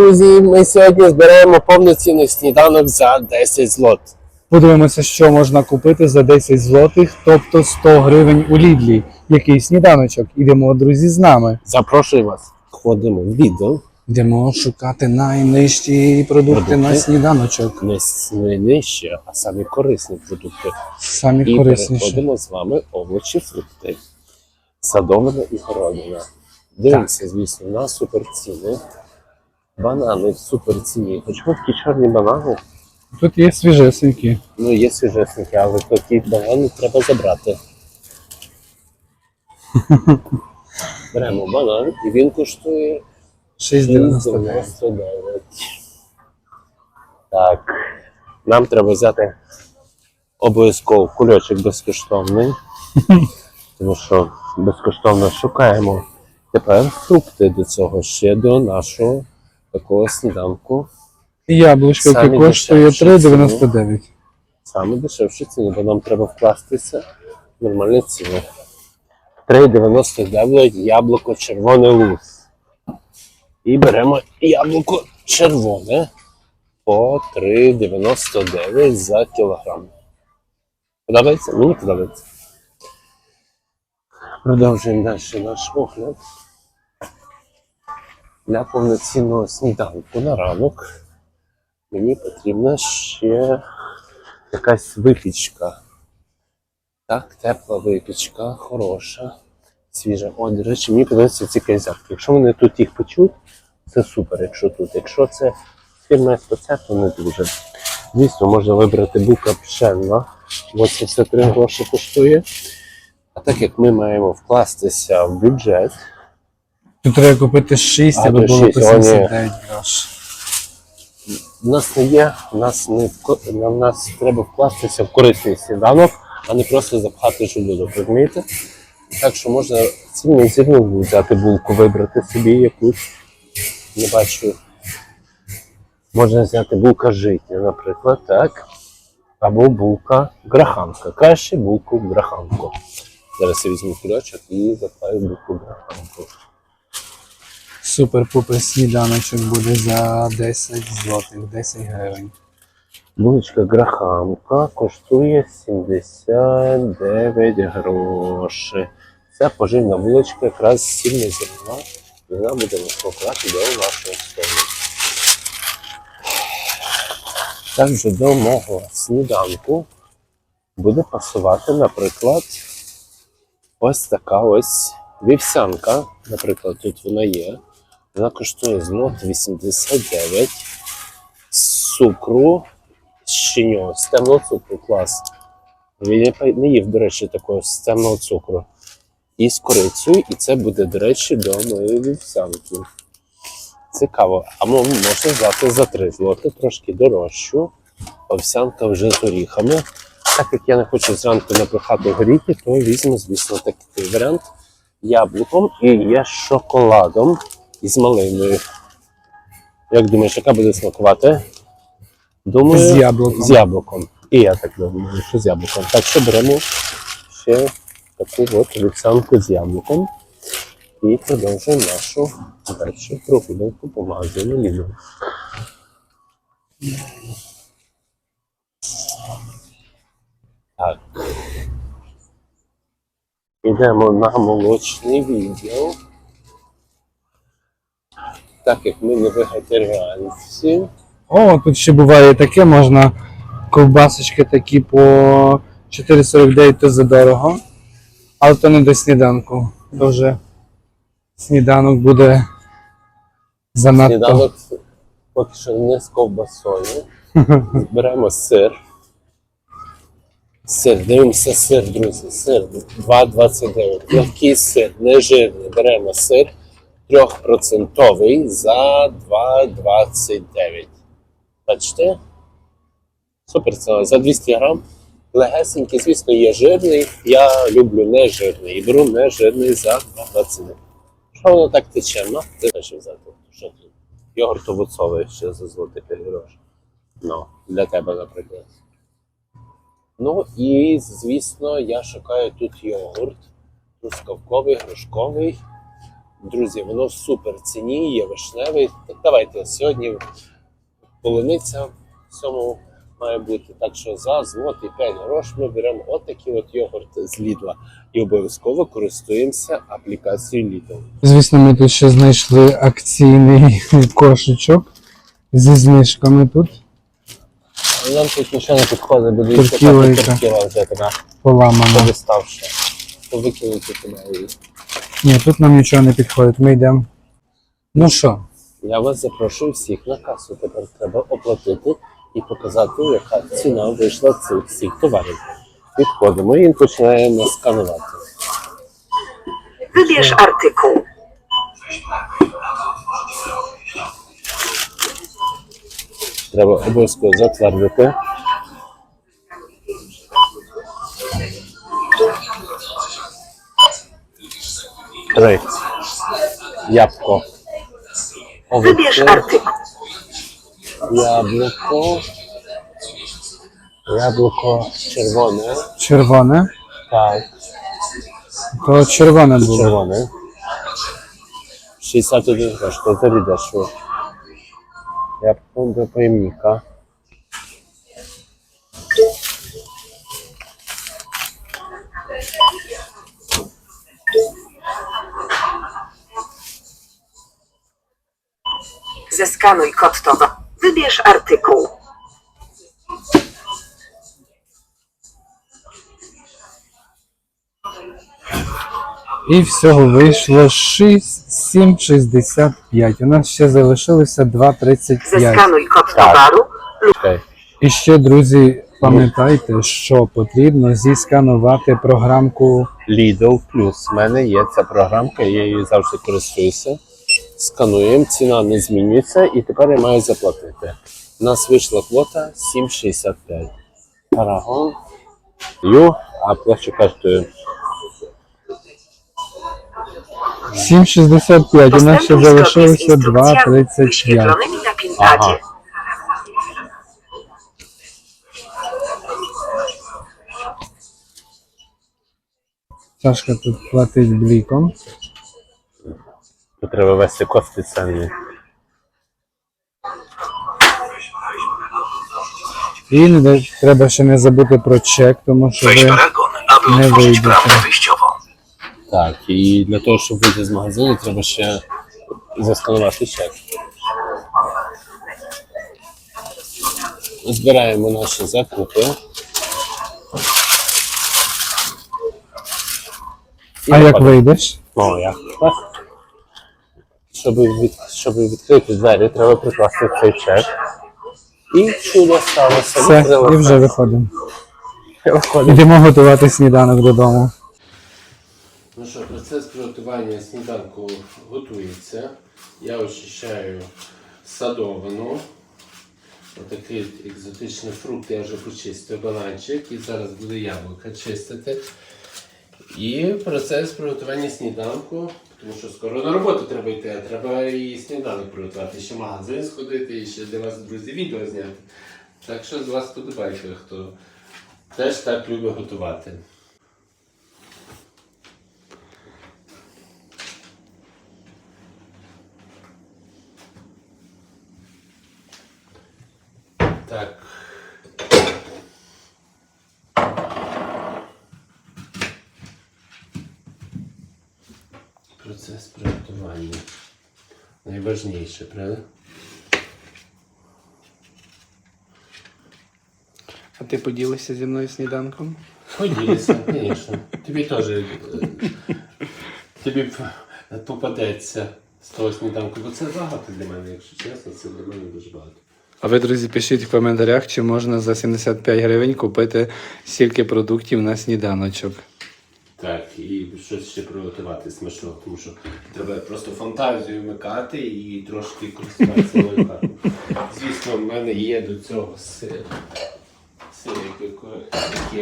Друзі, ми сьогодні зберемо повноцінний сніданок за 10 злот. Подивимося, що можна купити за 10 злотих, тобто 100 гривень у Лідлі. Який сніданочок? Ідемо, друзі, з нами. Запрошую вас. Ходимо в відео. Йдемо шукати найнижчі продукти, Продукти? на сніданочок. Не с- а самі корисні продукти. Самі І корисніші. переходимо з вами овочі, фрукти. Садовина і городина. Дивимося, звісно, на суперціни. Банани в суперціні. Хочемо такі чорні банани. Тут є свіжесенькі. Ну, є свіжесенькі, але такі банани треба забрати. Беремо банан, і він коштує 6,99. 99. Так. Нам треба взяти обов'язково кульочок безкоштовний. Тому що безкоштовно шукаємо тепер фрукти до цього ще до нашого такого сніданку. Яблучко, яке коштує 3,99. Саме дешевші ціни, бо нам треба вкластися в нормальні ціни. 3,99 яблуко червоне луз. І беремо яблуко червоне по 3,99 за кілограм. Подобається? Мені подобається. Продовжуємо далі наш огляд. Для повноцінного сніданку на ранок мені потрібна ще якась випічка. Так, тепла випічка, хороша, свіжа. О, до речі, мені подобаються ці кайзятки. Якщо вони тут їх печуть, це супер, якщо тут. Якщо це фірма СПЦ, то не дуже. Звісно, можна вибрати бука пшенна. 83 гроші коштує. А так як ми маємо вкластися в бюджет, Тут треба купити 6, А, аби було шість, по 79 грош. У нас не є, у нас не вко- нас треба вкластися в корисний сніданок, а не просто запхати желудок, розумієте? Так що можна цільну зернову взяти булку, вибрати собі якусь. Не бачу. Можна взяти булка житня, наприклад, так. Або булка граханка. Краще булку граханку. Зараз я візьму кульочок і запаю булку граханку. Супер-пупер сніданочок буде за 10 злотих, 10 гривень. Булочка грахамка коштує 79 грошей. Це поживна булочка, якраз сильно зерна, вона буде розпократи до вашого столу. Також до мого сніданку буде пасувати, наприклад, ось така ось вівсянка. Наприклад, тут вона є. Вона коштує злот 89 з цукру з з темного цукру, клас. Він не їв, до речі, такого з темного цукру. І з корицею, і це буде, до речі, до моєї вівсянки. Цікаво. А мо- можна взяти за 3 злоти, трошки дорожчу. Овсянка вже з горіхами. Так як я не хочу зранку напихати горіхи, то візьму, звісно, такий варіант яблуком і є шоколадом і з малиною. Як думаєш, яка буде смакувати? Думаю, З яблуком. З яблуком. І я так думаю, що з яблуком. Так що беремо ще таку от вівсянку з яблуком і продовжуємо нашу далі прогулянку по магазину Lidl. Так. Йдемо на молочний відділ. Так як ми не вегетаріанці, О, тут ще буває таке, можна ковбасочки такі по 4,49 то задорого. Але то не до сніданку. То вже сніданок буде занадто. Сніданок поки що не з ковбасою. Беремо сир. Сир, дивимося сир, друзі. Сир 2,29. Легкий сир, не жирний. Беремо сир 3% за 2,29. Бачите? Супер ціна. За 200 грам. Легесенький, звісно, є жирний. Я люблю нежирний. І беру нежирний за 2,29. Що воно так тече? Ну, ти теж взяти. Що тут? Йогурт овоцовий ще за золотих грошей. Ну, для тебе, наприклад. Ну і, звісно, я шукаю тут йогурт. Трускавковий, грушковий. Друзі, воно в супер ціні, є вишневий. Так давайте сьогодні полуниця в цьому має бути. Так що за злотий 5 грош ми беремо отакий от йогурт з Лідла і обов'язково користуємося аплікацією Lidl. Звісно, ми тут ще знайшли акційний кошечок зі знижками тут. Нам тут нічого не підходить, бо дивіться, так тортіла вже така Поламано. повиставши. То викинути туди її. Ні, тут нам нічого не підходить, ми йдемо. Ну що, Я вас запрошую всіх на касу. Тепер треба оплатити і показати, яка ціна вийшла цих всіх товарів. Підходимо і починаємо сканувати. Wybierz artykuł. Треба обов'язково затвердити. Ябко. Wybierz Овочі. artykuł. Яблуко. Яблуко червоне. червоне. Так, То червоне було. червоне. 61 грош, то взагалі дешево. Яблуко до поймника. Zeskanuj kod towaru. Wybierz artykuł. І всього вийшло 6, 7,65. У нас ще залишилося 2,35. Zeskanuj kod towaru. Чекай. І ще, друзі, пам'ятайте, що потрібно зісканувати програмку Lidl Plus. У мене є ця програмка, я її завжди користуюся. Скануємо, ціна не змінюється, і тепер я маю заплатити. У нас вийшла квота 7,65. Парагон. Ю, а плачу картою. 7,65. У нас ще залишилося 2,35. wyświetlonymi na pinpadzie. Aha. Сашка тут платить бліком. Тут треба ввести код спеціальний. І не треба ще не забути про чек, тому що ви bramę wyjściową. Так, і для того, щоб вийти з магазину, треба ще засканувати чек. Збираємо наші закупи. І А як вийдеш? Ну, як? Так. Щоб, від, щоб відкрити двері, треба прикласти цей чек. І чудо сталося. Все, і вже виходимо. Виходимо. Йдемо готувати сніданок додому. Ну що, процес приготування сніданку готується. Я очищаю садовину. Отакий екзотичний фрукт я вже почистив, бананчик, і зараз буду яблука чистити. І процес приготування сніданку, тому що скоро на роботу треба йти, а треба і сніданок приготувати, ще магазин сходити, і ще для вас, друзі, відео зняти. Так що з вас подобається, хто теж так любить готувати. Так. Процес приготування. Найважніше, правда? А ти поділився зі мною сніданком? Поділися, звісно. Тобі теж. е, Тобі п- попадеться з того сніданку, бо це багато для мене, якщо чесно, це для мене дуже багато. А ви, друзі, пишіть в коментарях, чи можна за 75 гривень купити стільки продуктів на сніданочок. Так, і щось ще приготувати смачного, тому що треба просто фантазію вмикати і трошки користуватися лайфхаком. Звісно, в мене є до цього сир. Сир, який,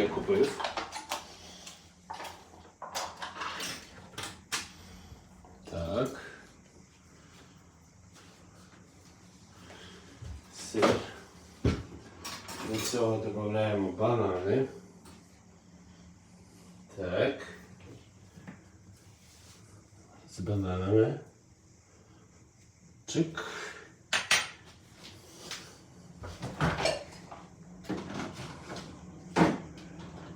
я купив. Так. Сир. До цього додаємо банани. Так. З бананами. Чик.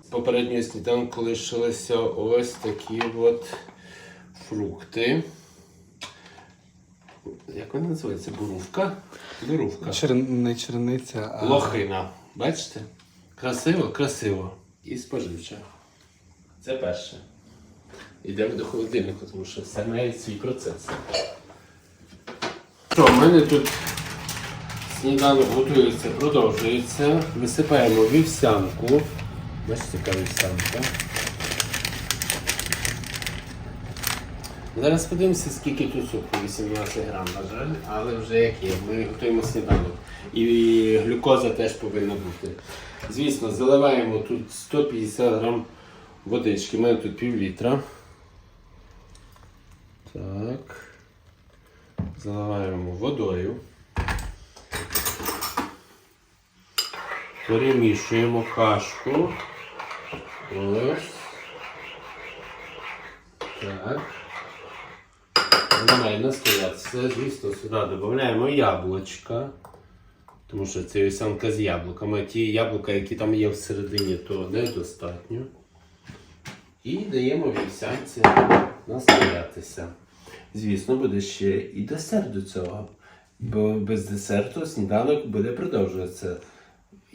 Попередньої сніданку лишилися ось такі от фрукти. Як вони називаються? Бурувка? Бурувка. Чер... Не черниця, а Лохина. Бачите? Красиво, красиво. І споживча. Це перше. Йдемо до холодильника, тому що все має свій процес. Що, в мене тут сніданок готується, продовжується. Висипаємо вівсянку. Бачите, яка вівсянка. Зараз подивимося, скільки тут цукру, 18 грам, на жаль, але вже як є. Ми готуємо сніданок. І глюкоза теж повинна бути. Звісно, заливаємо тут 150 грам водички. У мене тут пів літра. Так. Заливаємо водою. Перемішуємо кашку. Ось. Так. Вона настоятися. Звісно, сюди додаємо яблучка. Тому що це вівсянка з яблуками. Ті яблука, які там є всередині, то недостатньо. І даємо вівсянці настоятися. Звісно, буде ще і десерт до цього. Бо без десерту сніданок буде продовжуватися.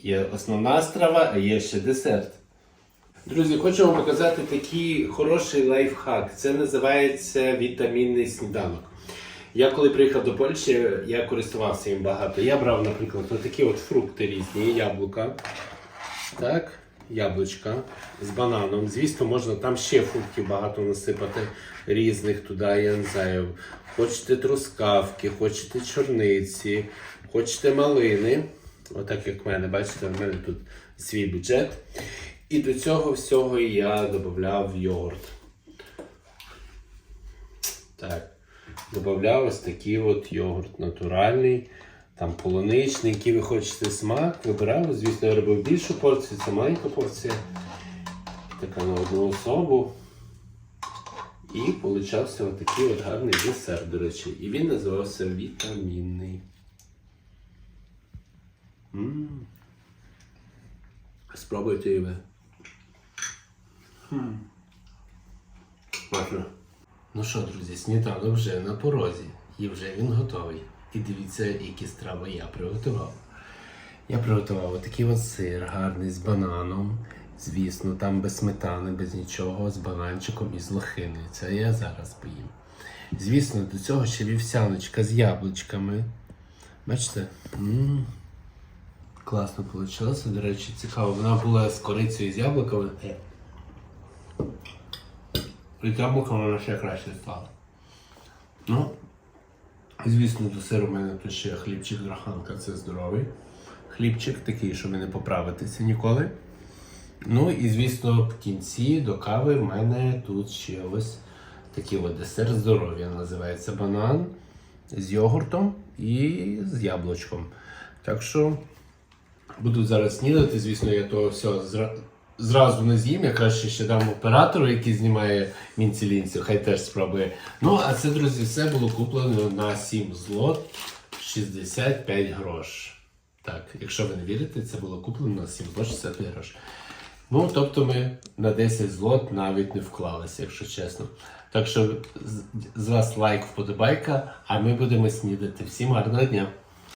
Є основна страва, а є ще десерт. Друзі, хочу вам показати такий хороший лайфхак. Це називається вітамінний сніданок. Я коли приїхав до Польщі, я користувався їм багато. Я брав, наприклад, отакі от фрукти різні, яблука. Так, яблучка з бананом. Звісно, можна там ще фруктів багато насипати різних туди, я не. Хочете трускавки, хочете чорниці, хочете малини. Отак як в мене, бачите, в мене тут свій бюджет. І до цього всього я додавав йогурт. Так. Добавляв ось такий от йогурт натуральний, там полуничний, який ви хочете смак. Вибирав, звісно, я робив більшу порцію, це маленька порція. Така на одну особу. І получався отакий от гарний десерт, до речі. І він називався вітамінний. м Спробуйте і ви. Смачно. Ну що, друзі, сніданок вже на порозі. І вже він готовий. І дивіться, які страви я приготував. Я приготував отакий от сир гарний з бананом. Звісно, там без сметани, без нічого, з бананчиком і з лохиною. Це я зараз поїм. Звісно, до цього ще вівсяночка з яблучками. Бачите? м Класно вийшло. До речі, цікаво. Вона була з корицею і з яблуками. І яблуками вона ще краще стала. Ну, звісно, до сиру в мене тут ще хлібчик граханка, це здоровий. Хлібчик такий, щоб не поправитися ніколи. Ну і звісно, в кінці до кави в мене тут ще ось такий от десерт здоров'я. Називається банан з йогуртом і з яблучком. Так що буду зараз снідати. Звісно, я то все. Зразу не з'їм. Я краще ще дам оператору, який знімає мінцелінцю, хай теж спробує. Ну, а це, друзі, все було куплено на 7 злот 65 грош. Так, якщо ви не вірите, це було куплено на 7 злот 65 грош. Ну, тобто ми на 10 злот навіть не вклалися, якщо чесно. Так що з вас лайк, вподобайка, а ми будемо снідати. Всім гарного дня!